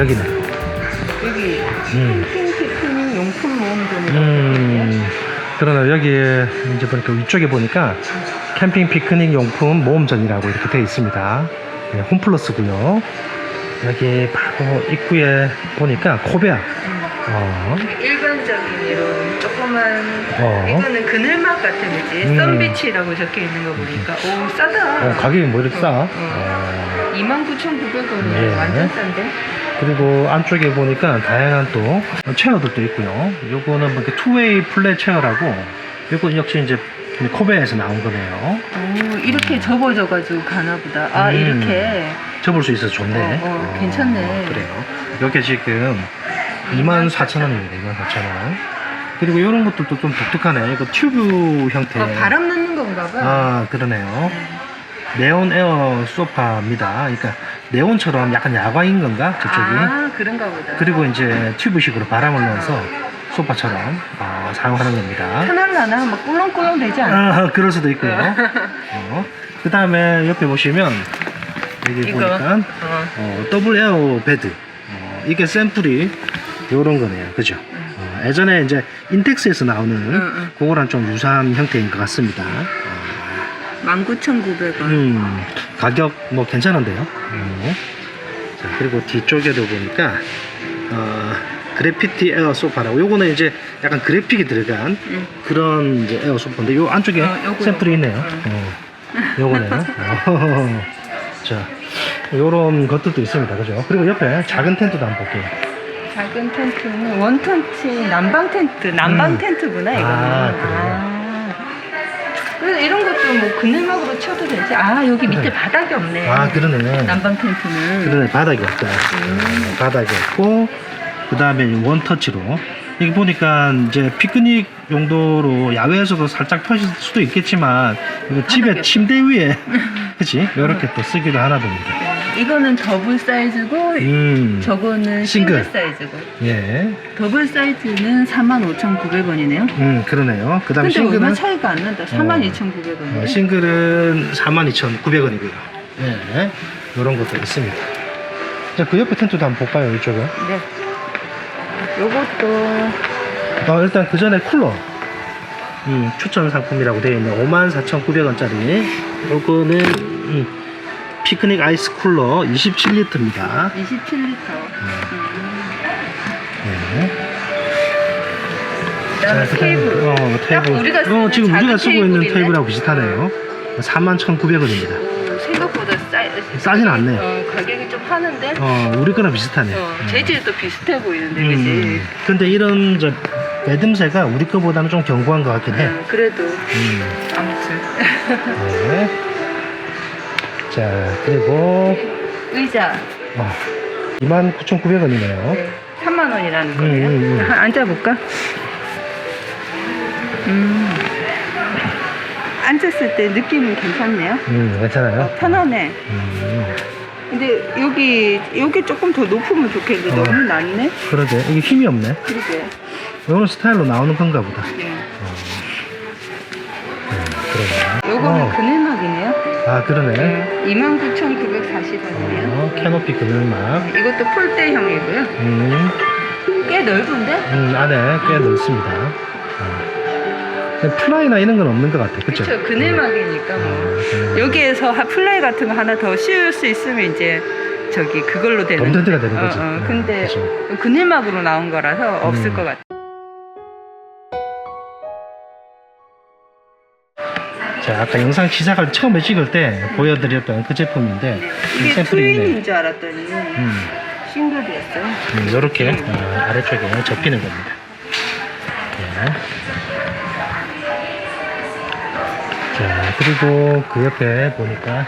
여기는. 여기 음. 캠핑 피크닉 용품 모음점이라고 음, 그러나 여기에 이제 보니까 위쪽에 보니까 캠핑 피크닉 용품 모험전이라고 이렇게 되어 있습니다. 네, 홈플러스고요. 여기 바로 입구에 보니까 코베아. 어, 일반적인 이런 조그만 어. 이거는 그늘막 같은 거지 음. 썬비치라고 적혀 있는 거 보니까 오 싸다 어, 가격이 뭐 이렇게 싸? 어, 어, 29,900원이면 예. 완전 싼데 그리고 안쪽에 보니까 다양한 또 체어들도 있고요. 요거는 뭐 이렇게 투웨이 플랫 체어라고 요거 역시 이제 코베에서 나온 거네요. 오 이렇게 접어져가지고 가나 보다 아 음. 이렇게 접을 수 있어서 좋네. 어, 어, 괜찮네. 그래요. 이게 지금 24,000원입니다. 24,000원. 그리고 이런 것들도 좀 독특하네. 이거 튜브 형태. 어, 바람 넣는 건가 봐 아, 그러네요. 네온 에어 소파입니다. 그러니까 네온처럼 약간 야광인 건가? 저쪽이. 아 그런가 보다 그리고 이제 튜브식으로 바람을 넣어서 소파처럼 아, 사용하는 겁니다. 편할라나 막 꿀렁꿀렁 되지 않아? 아, 그럴 수도 있고요. 어. 그 다음에 옆에 보시면 여기 이거 보니까 어. 어, 더블 에어 베드. 어, 이게 샘플이 요런 거네요. 그죠? 어, 예전에 이제 인텍스에서 나오는 응. 그거랑 좀 유사한 형태인 것 같습니다. 19,900원 음, 가격 뭐 괜찮은데요. 음. 자, 그리고 뒤쪽에도 보니까 어, 그래피티 에어 소파라고 요거는 이제 약간 그래픽이 들어간 응. 그런 이제 에어 소파인데 요 안쪽에 어, 요거, 샘플이 요거. 있네요. 응. 어, 요거네요. 어, 자, 요런 것들도 있습니다. 그죠? 그리고 옆에 작은 텐트도 한번 볼게요. 작은 텐트는 원턴치 난방 텐트 난방 음. 텐트구나 이거는 아, 그래요? 아. 그래서 이런 것도 뭐 그늘막으로 쳐도 되지 아 여기 밑에 네. 바닥이 없네 아, 그러네. 난방 텐트는 그러네. 바닥이 없다. 음. 바닥이 없고, 그 다음에 원터치로. 이게 보니까 이제 피크닉 용도로 야외에서도 살짝 펴실 수도 있겠지만, 이거 집에 침대 위에, 그치? 이렇게 또 쓰기도 하나 봅니다. 이거는 더블 사이즈고 음. 저거는 싱글. 싱글 사이즈고 예. 더블 사이즈는 45,900원이네요 음, 그러네요. 그 다음에 근데 얼마 싱글은, 차이가 안 난다 어, 42,900원이네 싱글은 42,900원이고요. 예. 요런 것도 있습니다. 자, 그 옆에 텐트도 한번 볼까요? 이쪽에. 네 요것도 어, 일단 그 전에 쿨러. 음, 추천 상품이라고 되어 있는 54,900원짜리. 요거는 음, 피크닉 아이스 쿨러 27리터입니다. 27리터 네. 그다음에 자, 테이블 어, 딱 테이블. 우리가 어, 쓰는 지금 우리가 쓰고 있는 테이블이네. 테이블하고 비슷하네요. 41,900원입니다. 오, 생각보다 싸, 싸진 않네요. 어, 가격이 좀 하는데 어, 우리 거랑 비슷하네. 어, 음. 재질도 비슷해 보이는데 음, 그지? 근데 이런 저 매듭새가 우리 거보다는 좀 견고한 것 같긴 해. 어, 그래도 음. 아무튼 네. 자, 그리고 의자 어, 29,900원이네요. 네, 3만 원이라는 음, 거예요. 음, 음. 앉아볼까? 음. 앉았을 때 느낌은 괜찮네요. 음, 괜찮아요. 어, 편하네. 음, 근데 여기 여기 조금 더 높으면 좋겠는데 어. 너무 낮네. 그러게. 이게 힘이 없네. 그러게. 이런 스타일로 나오는 건가 보다. 예. 그러네. 요거는 어. 그늘막이네요. 아, 그러네. 29,940원이네요. 어, 캐노피 그늘막. 이것도 폴대형이고요. 음, 꽤 넓은데? 음, 안에 꽤 넓습니다. 어. 근데 플라이나 이런 건 없는 것 같아. 그쵸? 그쵸. 그늘막이니까 뭐. 어, 그늘. 여기에서 하- 플라이 같은 거 하나 더 씌울 수 있으면 이제 저기 그걸로 되는 덤텐트가 되는 어, 거지. 어, 음, 근데 그쵸. 그늘막으로 나온 거라서 없을 음. 것 같아. 자, 아까 영상 시작을 처음에 찍을 때 보여드렸던 그 제품인데, 이 이게 샘플이 있네. 트윈인 줄 알았더니 음. 싱글이었어요. 음, 이렇게 어, 아래쪽에 접히는 겁니다. 네. 자, 그리고 그 옆에 보니까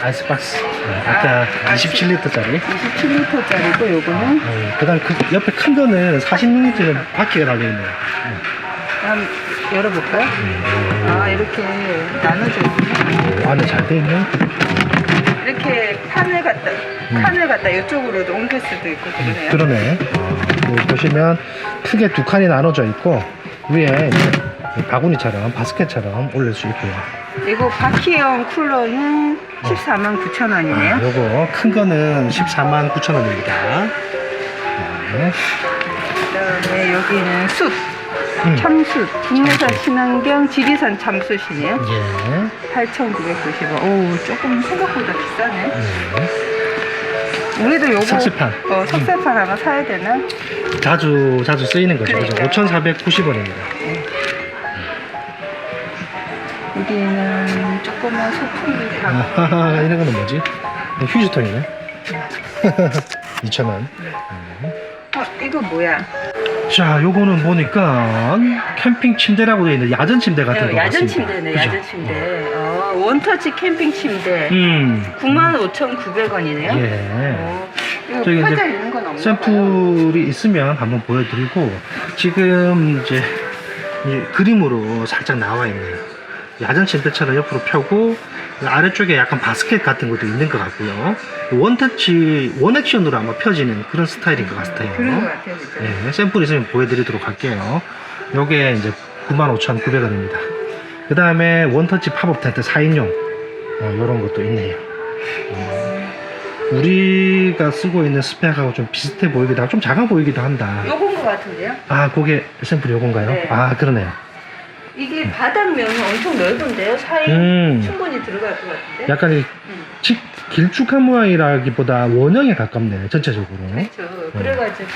아이스박스. 어, 아까 아, 27리터짜리. 27리터짜리고 요거는 그 다음 그 옆에 큰 거는 46리터는 바퀴가 달려있네요. 한번 열어볼까요? 음, 아 이렇게 나눠져 있네. 오, 안에 잘 돼 있네. 이렇게 판을 갖다 음. 판을 갖다 이쪽으로도 옮길 수도 있고 그러네요. 그러네. 어, 여기 보시면 크게 두 칸이 나눠져 있고 위에 이제 바구니처럼 바스켓처럼 올릴 수 있고요. 이거 바퀴형 쿨러는 14만 9천 원이네요. 아, 요거 큰 거는 14만 9천 원입니다. 네. 그다음에 여기는 숯, 음. 참숯, 국내산 참숯. 친환경 지리산 참숯이네요. 예. 8,990원. 오, 조금 생각보다 비싸네. 네. 우리도 요거 석쇠판. 어, 석쇠판 하나 사야 되나? 자주 자주 쓰이는 거죠. 그죠? 그러니까요. 5,490원입니다. 여기는 조그만 소품들 다. 아, 이런 거는 뭐지? 휴지통이네. 2,000원. 어, 이거 뭐야? 자, 요거는 보니까 캠핑 침대라고 되어 있는 야전 침대 같은 거 어, 야전 같습니다. 침대네, 그죠? 야전 침대. 어, 원터치 캠핑 침대. 음. 95,900원이네요. 어, 예. 이거 저기 이제 있는 건 없나 봐요. 샘플이 있으면 한번 보여드리고 지금 이제 이 그림으로 살짝 나와 있네요. 야전 침대처럼 옆으로 펴고 아래쪽에 약간 바스켓 같은 것도 있는 것 같고요. 원터치 원액션으로 아마 펴지는 그런 스타일인 것 같아요. 그런 것 같아요, 그죠? 예, 샘플 있으면 보여드리도록 할게요. 요게 이제 95,900원입니다. 그 다음에 원터치 팝업 텐트 4인용 어, 요런 것도 있네요. 어, 우리가 쓰고 있는 스펙하고 좀 비슷해 보이기도 하고 좀 작아 보이기도 한다. 요건 것 같은데요? 아, 그게 샘플 요건가요? 네. 아, 그러네요. 이게 바닥면이 엄청 넓은데요? 사이 음. 충분히 들어갈 것 같은데? 약간 이 음. 직- 길쭉한 모양이라기보다 원형에 가깝네, 전체적으로. 그렇죠. 그래가지고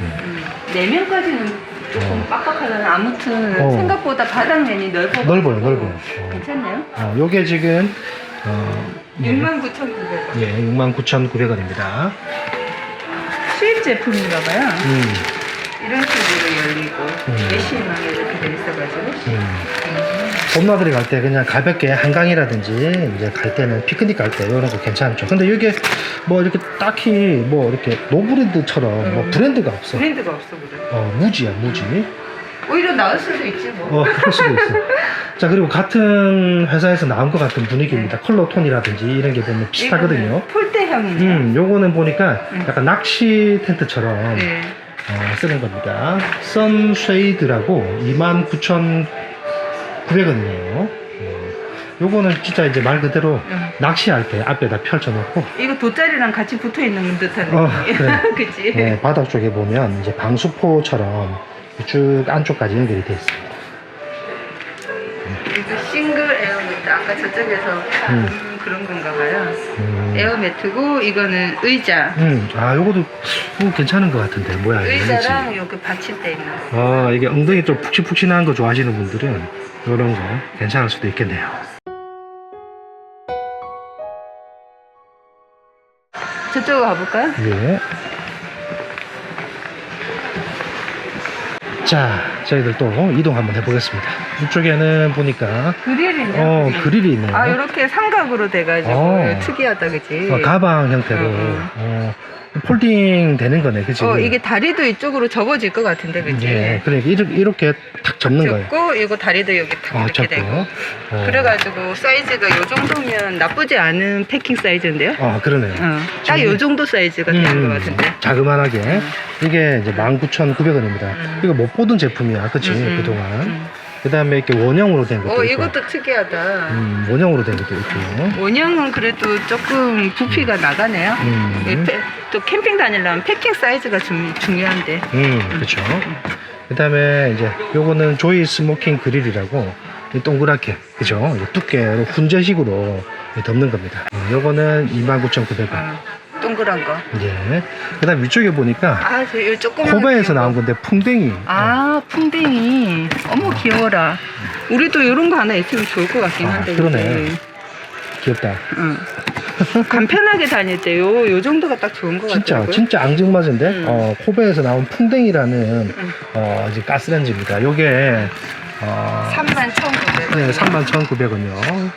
음, 내면까지는 조금 어. 빡빡하려나 아무튼 어. 생각보다 바닥면이 넓어. 넓어요, 넓어요. 어. 괜찮네요. 어, 요게 지금, 어, 예, 69,900원. 예 69,900원입니다. 수입 제품인가 봐요. 음. 이런 식으로 열리고 음. 메쉬망에 이렇게 돼 있어가지고 음. 봄나들이 갈 때 그냥 가볍게 한강이라든지 이제 갈 때는 피크닉 갈 때 이런 거 괜찮죠. 근데 이게 뭐 이렇게 딱히 뭐 이렇게 노브랜드처럼 뭐 음. 브랜드가 없어. 브랜드가 없어 그래. 어, 무지야, 무지. 오히려 나을 수도 있지 뭐. 어, 그럴 수도 있어. 자, 그리고 같은 회사에서 나온 것 같은 분위기입니다. 컬러 톤이라든지 이런 게 보면 비슷하거든요. 이거는 폴대형이네. 음, 요거는 보니까 음. 약간 낚시 텐트처럼 네. 어, 쓰는 겁니다. 선쉐이드라고 29,900원이네요. 요거는 진짜 이제 말 그대로 음. 낚시할 때 앞에다 펼쳐놓고 이거 돗자리랑 같이 붙어 있는 듯한 어, 느낌. 그래. 그치? 네, 바닥 쪽에 보면 이제 방수포처럼 쭉 안쪽까지 연결이 되어 있습니다. 이거 싱글 에어매트 아까 저쪽에서 음. 본 그런 건가 봐요. 음, 에어매트고 이거는 의자. 음, 아, 요것도 뭐 괜찮은 것 같은데 뭐야 이거 의자랑 여기 받침대 있는. 아, 이게 엉덩이 좀 푹신푹신한 거 좋아하시는 분들은 이런 거 괜찮을 수도 있겠네요. 저쪽으로 가볼까요? 예. 자, 저희들 또 이동 한번 해보겠습니다. 이쪽에는 보니까 그릴이네. 어 그릴이 있네요. 아 이렇게 삼각으로 돼가지고 어. 특이하다 그지? 어, 가방 형태로 응, 어, 폴딩 되는 거네, 그치? 어 이게 다리도 이쪽으로 접어질 것 같은데 그지? 예, 그러니까 이렇게, 이렇게 탁 접는 거예요. 접고 이거 다리도 여기 탁 어, 이렇게 접고. 되고. 어. 그래가지고 사이즈가 요 정도면 나쁘지 않은 패킹 사이즈인데요? 아, 그러네요. 어, 딱 요 정도 사이즈가 되는 음, 것 같은데. 자그만하게. 이게 이제 19,900원입니다. 음. 이거 못 보던 제품이야, 그치? 음, 음, 그동안. 음. 그 다음에 이렇게 원형으로 된 것도 어 있고. 이것도 특이하다. 음, 원형으로 된 것도 있고. 원형은 그래도 조금 부피가 나가네요. 음. 이 패- 또 캠핑 다니려면 패킹 사이즈가 중, 중요한데. 음, 그렇죠. 그 다음에 이제 요거는 조이 스모킹 그릴이라고 이 동그랗게 그죠? 이 두께로 훈제식으로 덮는 겁니다. 음, 요거는 29,900원. 어, 동그란 거. 예. 그다음 위쪽에 보니까 아, 저요 조그만. 코바에서 나온 건데 풍뎅이. 아, 풍뎅이. 어머 귀여워라. 우리도 이런 거 하나 있으면 좋을 것 같긴 아, 한데. 그러네. 귀엽다. 응. 간편하게 다닐 때 요 요 정도가 딱 좋은 것 진짜 같더라고요. 진짜 앙증맞은데 음. 어, 코베에서 나온 풍뎅이라는 음. 어, 이제 가스렌지입니다. 요게 어, 31,900원. 네, 31,900원이요.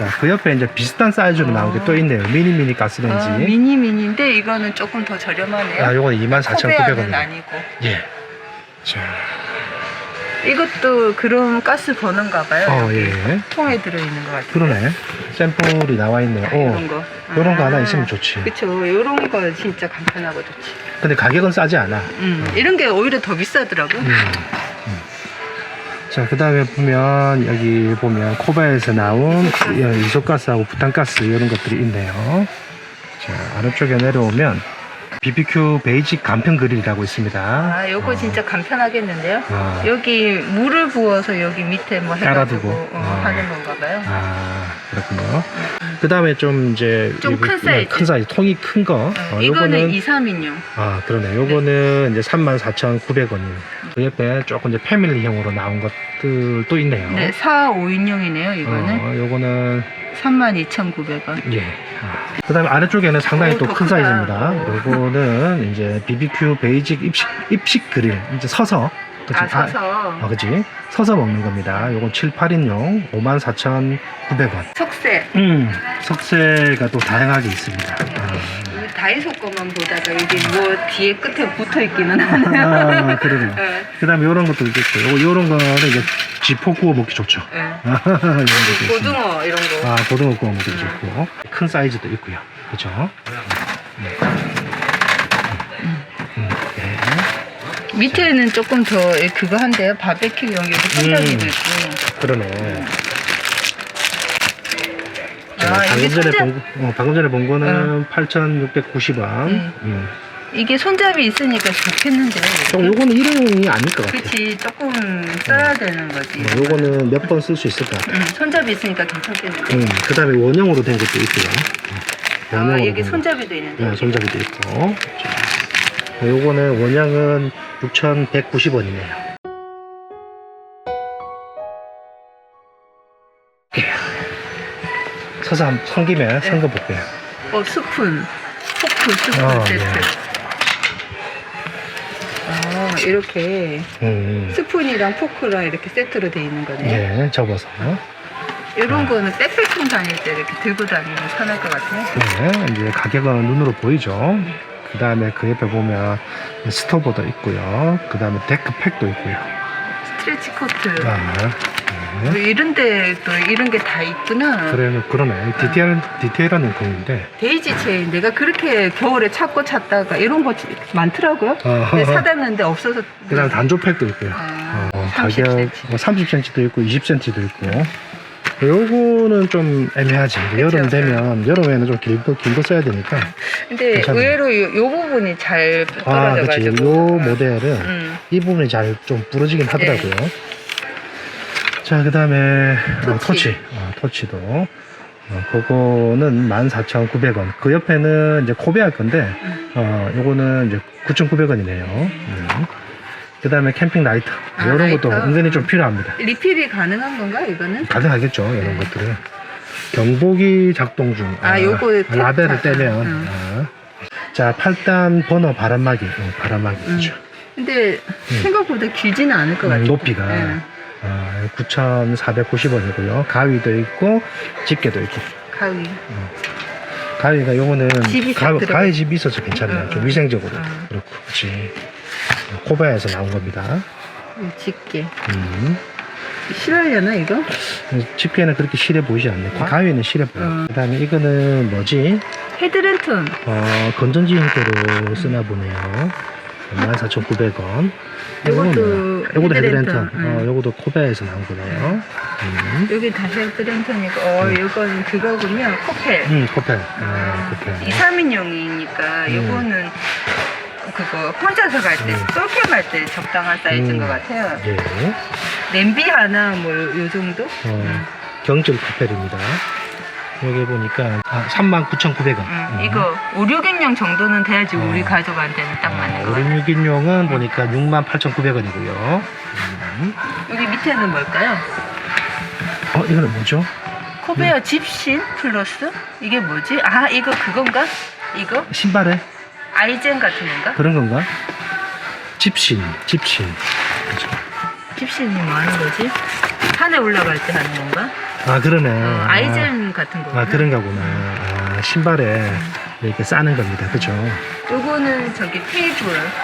자, 그 옆에 이제 비슷한 사이즈로 나온 게 또 있네요. 미니 미니 가스렌지. 아, 미니 미니인데 이거는 조금 더 저렴하네요. 아, 요거는 코베아는 24,900원. 아니고. 예. 자, 이것도 그런 가스 버는가 봐요. 어, 예. 통에 들어있는 것 같아요. 그러네. 샘플이 나와 있네요. 이런 어. 거. 요런 거 아, 하나 있으면 좋지. 그쵸. 요런 거 진짜 간편하고 좋지. 근데 가격은 싸지 않아. 음, 이런 게 오히려 더 비싸더라고요. 음. 자, 그 다음에 보면, 여기 보면, 코바에서 나온 이- 이소가스하고 부탄가스 이런 것들이 있네요. 자, 아래쪽에 내려오면, BBQ 베이직 간편 그릴이라고 있습니다. 아, 요거 어, 진짜 간편하겠는데요? 아. 여기 물을 부어서 여기 밑에 뭐 해가지고 깔아두고. 어, 아. 하는 건가 봐요. 아, 그렇군요. 그 다음에 좀 이제. 좀큰 이거- 사이즈. 큰 사이즈, 통이 큰 거. 어, 어, 이거는 요거는 2, 3인용. 아, 그러네. 요거는 이제 34,900원이에요. 그 옆에 조금 이제 패밀리형으로 나온 것들도 있네요. 네, 4, 5인용이네요, 이거는. 어, 요거는 32,900원. 예. 그 다음에 아래쪽에는 상당히 오, 또 더 큰 크다. 사이즈입니다. 요거는 이제 BBQ 베이직 입식, 입식 그릴. 이제 서서. 그치? 아, 서서. 아, 그지? 서서 먹는 겁니다. 요건 7, 8인용 54,900원. 석쇠. 음, 석쇠가 또 다양하게 있습니다. 아, 우리 다이소 것만 보다가 이게 뭐 뒤에 끝에 붙어 있기는 하네요. 아, 그러네요. 네, 그 다음에 요런 것도 있고, 요, 요런 거는 이제 지포 구워 먹기 좋죠. 네. 이런 것도 있습니다. 고등어 이런 거. 아, 고등어 구워 먹기도 좋고. 큰 사이즈도 있고요. 그죠? 네. 밑에는 조금 더 그거 한데요. 바베큐용 여기 손잡이도 음. 있고. 그러네. 아, 자, 이게 방금 전에 손잡, 본, 어, 방금 전에 본 거는 8,690원. 음. 음. 이게 손잡이 있으니까 좋겠는데. 좀 요거는 일회용이 아닐 것 같아요. 그치, 조금 써야 되는 거지. 어, 요거는 몇 번 쓸 수 있을 것 같아요. 음, 손잡이 있으니까 괜찮겠는데. 음, 그 다음에 원형으로 된 것도 있고요. 아, 여기 된 거. 손잡이도 있는데. 네, 손잡이도 있고. 자, 요거는 원양은 6,190원이네요. 서서 한 성김에 선 거 볼게요. 어, 스푼. 포크, 스푼 어, 세트. 네. 아, 이렇게 음, 스푼이랑 포크랑 이렇게 세트로 돼 있는 거네요. 예, 접어서. 이런 거는 백패킹 다닐 때 이렇게 들고 다니면 편할 것 같아요. 네, 이제 가격은 눈으로 보이죠. 그 다음에 그 옆에 보면 스토브도 있고요. 그 다음에 데크팩도 있고요. 스트레치 코트. 아, 뭐 네. 이런 데 또 이런 게 다 있구나. 그래, 그러네. 디테일, 디테일한 용품인데. 데이지 체인 내가 그렇게 겨울에 찾고 찾다가 이런 거 많더라고요. 어, 근데 사놨는데 없어서 그 다음 단조팩도 있고요. 아, 어, 30 가격 cm. 뭐 30cm도 있고 20cm도 있고 요거는 좀 애매하지 여름 그쵸. 되면 여름에는 좀 길고 길고 써야 되니까 근데 괜찮아요. 의외로 요, 요 부분이 잘 아 그치 떨어져가지고 요 모델은 음. 이 부분이 잘 좀 부러지긴 하더라고요 자 그 다음에 어, 토치. 토치 어, 토치도 어, 그거는 14,900원 그 옆에는 이제 코베할 건데 음. 어 요거는 이제 9,900원이네요 음. 그 다음에 캠핑 라이터 아, 이런 것도 라이터? 은근히 좀 필요합니다 리필이 가능한 건가 이거는? 가능하겠죠 이런 네. 것들은 경보기 작동 중 아, 요거 탭 라벨을 자- 떼면 응. 아. 자 8단 번호 바람막이 어, 바람막이죠 근데 생각보다 길지는 않을 것 음, 같아요. 높이가 네. 아, 9,490원이고요 가위도 있고 집게도 있고 가위. 가위가 요거는 집이 가, 딱 들어가- 가위 집이 있어서 괜찮네요 응, 좀 응. 위생적으로 응. 그렇고 그치 코바에서 나온 겁니다 이 집게. 음. 실하려나 이거? 집게는 그렇게 실해 보이지 않네 가위는 실해 보여 응. 그 다음에 이거는 뭐지 헤드랜턴. 어, 건전지 형태로 쓰나 보네요. 14,900원. 요것도 요것도 헤드랜턴. 응. 어, 요것도 코베에서 나온 거네요. 음, 여기 다 헤드랜턴이고, 어, 이건 그거군요. 코펠. 음 코펠. 아, 코펠. 2, 3인용이니까 음. 요거는 그거 혼자서 갈 때, 음. 솔캠 할때 적당한 사이즈인 음. 것 같아요. 예. 냄비 하나 뭐 요 정도? 어, 음. 경질 코펠입니다. 여기 보니까 아, 39,900원. 음, 이거 5, 6인용 정도는 돼야지 어. 우리 가족한테는 딱 맞는 거 같아요. 56인용은 보니까 68,900원이고요. 음. 여기 밑에는 뭘까요? 어, 이거는 뭐죠? 코베어 집신 플러스? 이게 뭐지? 아 이거 그건가? 이거? 신발에 아이젠 같은 건가? 그런 건가? 집신, 집신. 그죠? 집신이 뭐 하는 거지? 산에 올라갈 때 하는 건가? 아, 그러네. 어, 아. 아이젠 같은 거. 아 그런가 보나 아, 신발에 이렇게 싸는 겁니다 그죠 요거는 저기 테이블,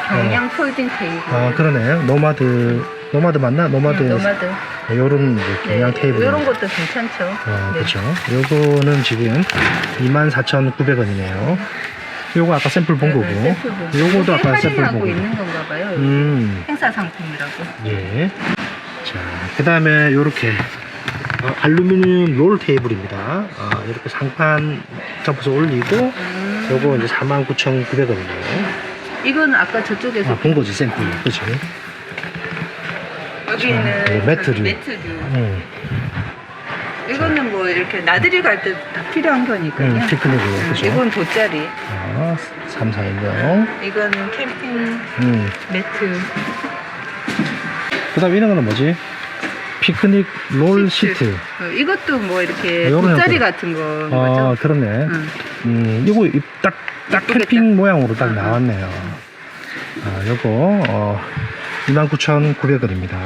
경량 폴딩 테이블. 아 그러네 노마드 노마드 맞나 노마드 음, 노마드. 요런 이제 경량 테이블 이런 것도 괜찮죠. 아 네. 그죠 요거는 지금 24,900원이네요 요거 아까 샘플 본 네, 거고 네, 샘플. 요거도 아까 샘플 할인하고 보고 있는 건가 봐요. 음 행사 상품이라고. 예. 자, 자, 그 다음에 요렇게 어, 알루미늄 롤 테이블입니다. 어, 이렇게 상판 접어서 올리고 음. 요거 이제 49,900원이에요. 이건 아까 저쪽에서 아, 본 거지, 샘플. 그치? 여기는 자, 이거 매트류. 저기 매트류. 응, 이거는 뭐 이렇게 나들이 갈 때 필요한 거니까요. 응, 피크닉으로. 음, 그죠? 이건 돗자리. 어, 3, 4, 1명. 이거는 캠핑 음. 매트. 그 다음 이런 거는 뭐지? 피크닉 롤 시트. 어, 이것도 뭐 이렇게 아, 요런 돗자리 형태. 같은 거인 아, 거죠? 그렇네. 응. 음, 이거 이- 딱, 딱. 캠핑 모양으로 딱 응, 응. 나왔네요. 아, 요거, 어, 29,900원입니다.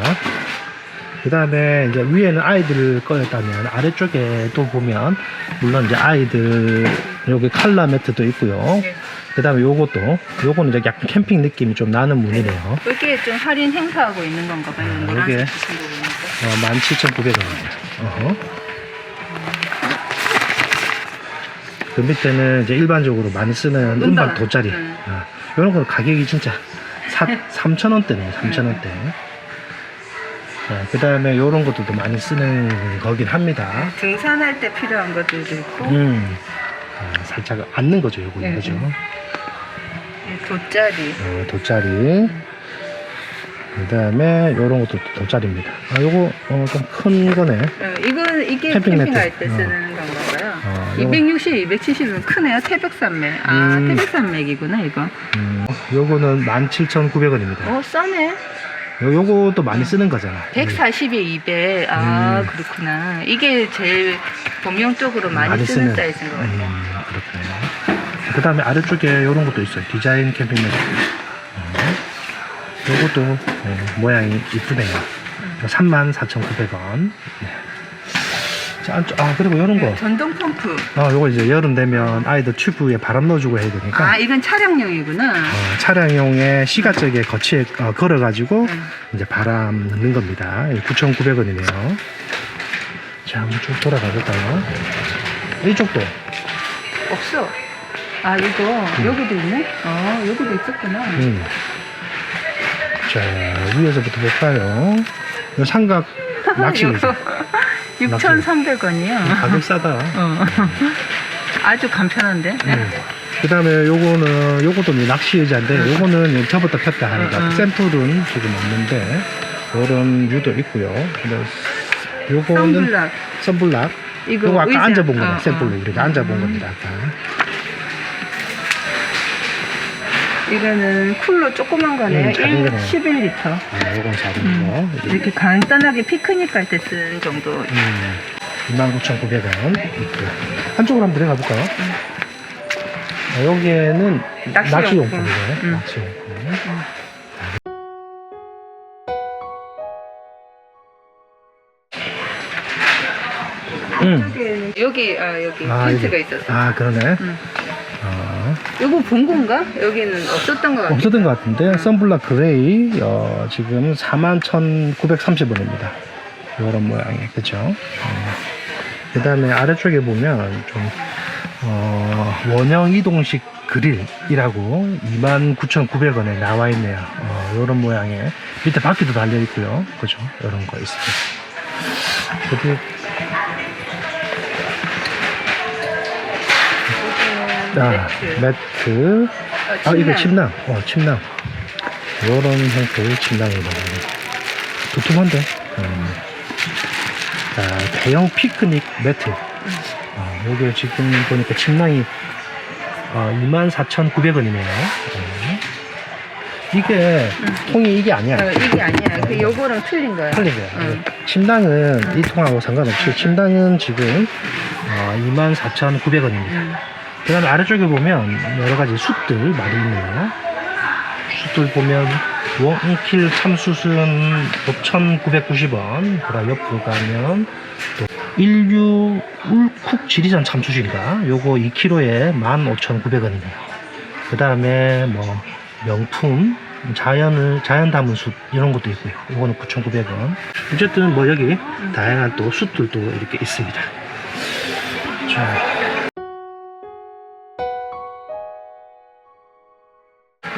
그 다음에 이제 위에는 아이들을 꺼냈다면 아래쪽에 또 보면, 물론 이제 아이들, 여기 칼라 매트도 있고요. 네. 그 다음에 요것도, 요거는 이제 약간 캠핑 느낌이 좀 나는 무늬네요. 이게 좀 할인 행사하고 있는 건가 봐요. 아, 노란색 요게. 붙인 거 보니까. 어, 17,900원입니다. 어허. 그 밑에는 이제 일반적으로 많이 쓰는 음반. 돗자리. 음. 어, 이런 거 가격이 진짜 3,000원대네요. 3,000원대. 그 다음에 이런 것들도 많이 쓰는 거긴 합니다. 등산할 때 필요한 것들도 있고 음. 어, 살짝 앉는 거죠, 요거. 네, 그죠? 네. 이 돗자리. 어, 돗자리. 그 다음에 요런 것도 돗자리입니다. 아, 요거 어, 좀 큰 거네. 어, 이건 이게 캠핑 캠핑 할. 때 어. 쓰는 건가 봐요. 어, 요거- 260, 270은 크네요. 태백산맥. 아, 음. 태백산맥이구나, 이거. 음, 요거는 17,900원입니다. 어, 싸네. 요, 요것도 많이 쓰는 거잖아. 140에 200. 아, 음. 그렇구나. 이게 제일 본명적으로 많이, 쓰는, 사이즈인 것 같아요. 음, 그렇구나. 그 다음에 아래쪽에 요런 것도 있어요. 디자인 캠핑 매트. 음, 요것도 어, 모양이 이쁘네요. 음. 34,900원. 네. 자, 안쪽- 아, 그리고 거. 네, 전동 펌프. 어, 요거 이제 여름 되면 아이들 튜브에 바람 넣어주고 해야 되니까. 아, 이건 차량용이구나. 어, 차량용에 시가적에 거치에 어, 걸어가지고 음. 이제 바람 넣는 겁니다. 9,900원이네요. 자, 한번 쭉 돌아가 볼까요? 이쪽도. 없어. 아, 이거, 여기도 있네? 어, 여기도 있었구나. 음. 자, 위에서부터 볼까요? 이 삼각 낚시 의자. 6,300원이요. 가격 싸다. 어. 아주 간편한데? 음. 그 다음에 요거는, 요것도 이제 낚시 의자인데, 요거는 접었다 폈다 하니까 음, 음. 샘플은 지금 없는데, 요런 유도 있고요. 근데 요거는 선블락. 선블락. 이거 요거 아까 의자. 앉아본 거네, 어, 샘플로. 어. 우리가 앉아본 음. 겁니다, 아까. 이거는 쿨러 조그만 거네요. 음, 작은 거네. 11리터. 아, 요건 작은 음. 거. 이렇게 간단하게 피크닉 갈 때 쓰는 정도. 음, 29,900원 있고요. 한쪽으로 한번 들어가 볼까요? 아, 여기에는 낚시 낚시용품이네. 용품. 음. 낚시용품. 음. 여기, 아, 여기 아, 텐트가 이게- 있었어. 아, 그러네. 음. 아, 이거 본 건가? 여기는 없었던 것 같아. 없었던 것 같은데, 선블락 그레이, 어, 지금 41,930원입니다. 이런 모양이, 그죠? 그 다음에 아래쪽에 보면 좀, 어, 원형 이동식 그릴이라고 29,900원에 나와 있네요. 어, 이런 모양의 밑에 바퀴도 달려 있고요. 그죠? 이런 거 있습니다. 그리고 아, 매트. 매트. 어, 아, 이거 침낭. 어, 침낭. 이런 형태의 침낭이네요. 두툼한데? 음. 자, 대형 피크닉 매트. 어, 요게 지금 보니까 침낭이 어, 24,900원이네요. 이게, 통이 이게 아니야. 어, 이게 아니야. 그 요거랑 틀린 거야. 틀린 거야. 응. 침낭은 이 통하고 상관없이 침낭은 지금 어, 24,900원입니다. 음. 그 다음에 아래쪽에 보면 여러 가지 숯들 많이 있네요. 숯들 보면 원킬 참숯은 5,990원. 그 다음 옆으로 가면 또 인류 울쿡 지리산 참숯인가? 요거 2kg에 15,900원이네요. 그 다음에 뭐 명품 자연을 자연 담은 숯 이런 것도 있고요. 이거는 9,900원. 어쨌든 뭐 여기 다양한 또 숯들도 이렇게 있습니다. 자.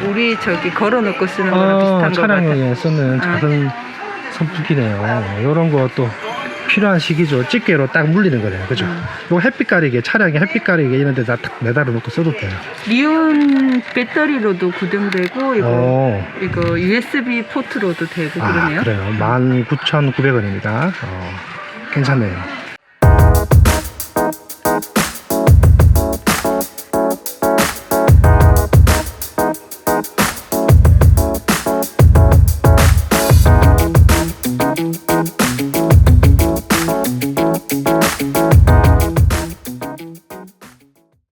우리 저기 걸어놓고 쓰는 거랑 어, 비슷한 거 같아. 차량용에 쓰는 작은 선풍기네요. 이런 것도 필요한 시기죠. 집게로 딱 물리는 거네요. 그죠? 음. 이거 햇빛 가리개, 차량에 햇빛 가리개 이런 데다 탁 매달아 놓고 써도 돼요. 리온 배터리로도 구동되고 이거 어. 이거 USB 포트로도 되고 아, 그러네요. 그래요. 19,900원입니다. 어, 괜찮네요.